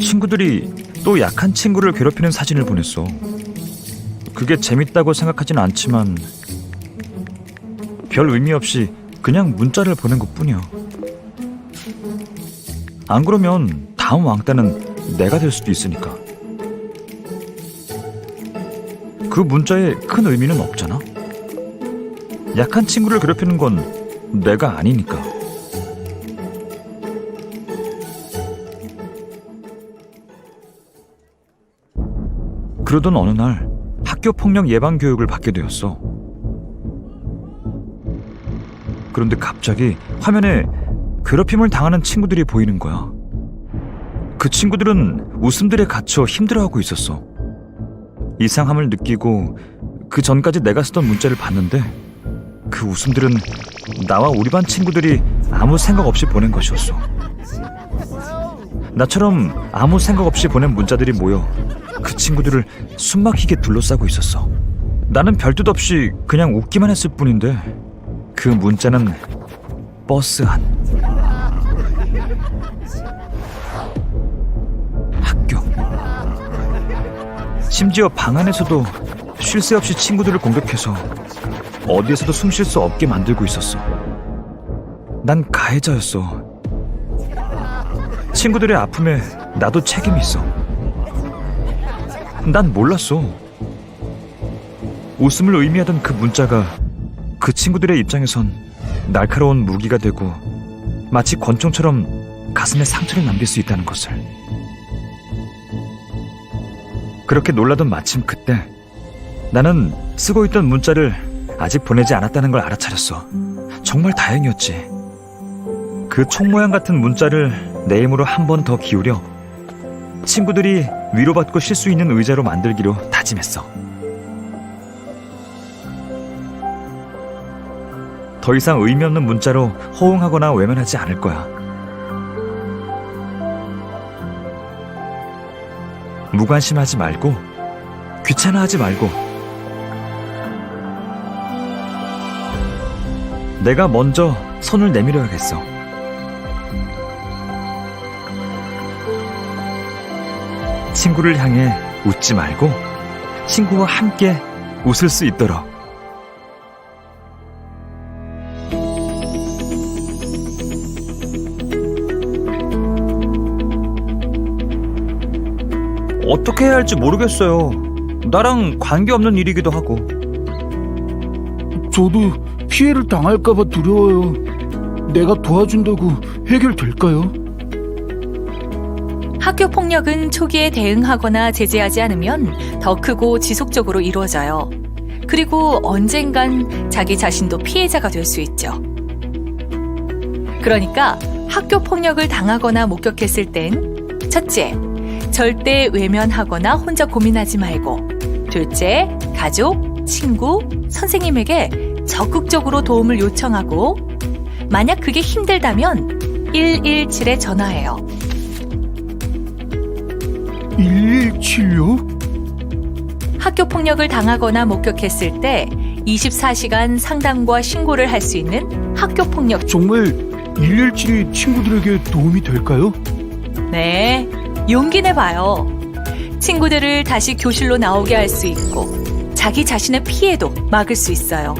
친구들이 또 약한 친구를 괴롭히는 사진을 보냈어. 그게 재밌다고 생각하진 않지만 별 의미 없이 그냥 문자를 보낸 것 뿐이야. 안 그러면 다음 왕따는 내가 될 수도 있으니까. 그 문자에 큰 의미는 없잖아. 약한 친구를 괴롭히는 건 내가 아니니까. 그러던 어느 날 학교 폭력 예방 교육을 받게 되었어. 그런데 갑자기 화면에 괴롭힘을 당하는 친구들이 보이는 거야. 그 친구들은 웃음들에 갇혀 힘들어하고 있었어. 이상함을 느끼고 그 전까지 내가 쓰던 문자를 봤는데 그 웃음들은 나와 우리 반 친구들이 아무 생각 없이 보낸 것이었어. 나처럼 아무 생각 없이 보낸 문자들이 모여 그 친구들을 숨막히게 둘러싸고 있었어. 나는 별뜻 없이 그냥 웃기만 했을 뿐인데 그 문자는 버스 안 학교 심지어 방 안에서도 쉴 새 없이 친구들을 공격해서 어디에서도 숨 쉴 수 없게 만들고 있었어. 난 가해자였어. 친구들의 아픔에 나도 책임이 있어. 난 몰랐어. 웃음을 의미하던 그 문자가 그 친구들의 입장에선 날카로운 무기가 되고 마치 권총처럼 가슴에 상처를 남길 수 있다는 것을. 그렇게 놀라던 마침 그때 나는 쓰고 있던 문자를 아직 보내지 않았다는 걸 알아차렸어. 정말 다행이었지. 그 총 모양 같은 문자를 내 힘으로 한 번 더 기울여 친구들이 위로받고 쉴 수 있는 의자로 만들기로 다짐했어. 더 이상 의미 없는 문자로 호응하거나 외면하지 않을 거야. 무관심하지 말고 귀찮아하지 말고 내가 먼저 손을 내밀어야겠어. 친구를 향해 웃지 말고 친구와 함께 웃을 수 있도록. 어떻게 해야 할지 모르겠어요. 나랑 관계없는 일이기도 하고. 저도 피해를 당할까봐 두려워요. 내가 도와준다고 해결될까요? 학교 폭력은 초기에 대응하거나 제재하지 않으면 더 크고 지속적으로 이루어져요. 그리고 언젠간 자기 자신도 피해자가 될 수 있죠. 그러니까 학교 폭력을 당하거나 목격했을 땐 첫째, 절대 외면하거나 혼자 고민하지 말고 둘째, 가족, 친구, 선생님에게 적극적으로 도움을 요청하고 만약 그게 힘들다면 117에 전화해요. 117요? 학교 폭력을 당하거나 목격했을 때 24시간 상담과 신고를 할 수 있는 학교 폭력. 정말 117이 친구들에게 도움이 될까요? 네, 용기 내봐요. 친구들을 다시 교실로 나오게 할 수 있고 자기 자신의 피해도 막을 수 있어요.